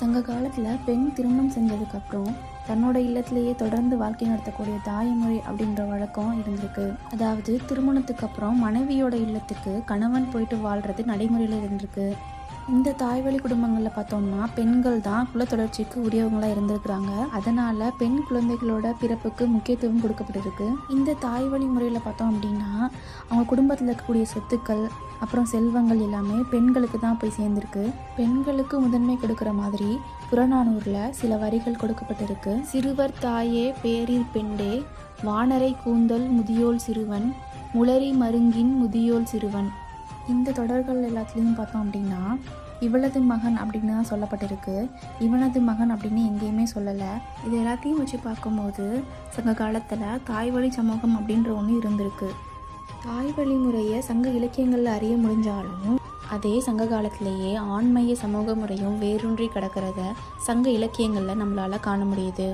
சங்க காலத்தில் பெண் திருமணம் செஞ்சதுக்கப்புறம் தன்னோட இல்லத்திலேயே தொடர்ந்து வாழ்க்கை நடத்தக்கூடிய தாயமுறை அப்படின்ற வழக்கம் இருந்திருக்கு. அதாவது திருமணத்துக்கு அப்புறம் மனைவியோட இல்லத்துக்கு கணவன் போயிட்டு வாழ்றது நடைமுறையில் இருந்திருக்கு. இந்த தாய்வழி குடும்பங்களில் பார்த்தோம்னா பெண்கள் தான் குல தொடர்ச்சிக்கு உரியவங்களாக இருந்திருக்கிறாங்க. அதனால் பெண் குழந்தைகளோட பிறப்புக்கு முக்கியத்துவம் கொடுக்கப்பட்டிருக்கு. இந்த தாய்வழி முறையில் பார்த்தோம் அப்படின்னா அவங்க குடும்பத்தில் இருக்கக்கூடிய சொத்துக்கள் அப்புறம் செல்வங்கள் எல்லாமே பெண்களுக்கு தான் போய் சேர்ந்திருக்கு. பெண்களுக்கு முதன்மை கொடுக்குற மாதிரி புறநானூரில் சில வரிகள் கொடுக்கப்பட்டிருக்கு. சிறுவர் தாயே பேரிர் பெண்டே வானரை கூந்தல் முதியோல் சிறுவன் முளரி மருங்கின் முதியோல் சிறுவன். இந்த தொடர்கள் எல்லாத்துலேயும் பார்த்தோம் அப்படின்னா இவளது மகன் அப்படின்னு தான் சொல்லப்பட்டிருக்கு. இவனது மகன் அப்படின்னு எங்கேயுமே சொல்லலை. இது எல்லாத்தையும் வச்சு பார்க்கும்போது சங்க காலத்தில் தாய்வழி சமூகம் அப்படின்ற ஒன்று இருந்திருக்கு. தாய்வழி முறையை சங்க இலக்கியங்களில் அறிய முடிஞ்சாலும் அதே சங்க காலத்திலேயே ஆண்மைய சமூக முறையும் வேரூன்றி கிடக்கிறத சங்க இலக்கியங்களில் நம்மளால் காண முடியுது.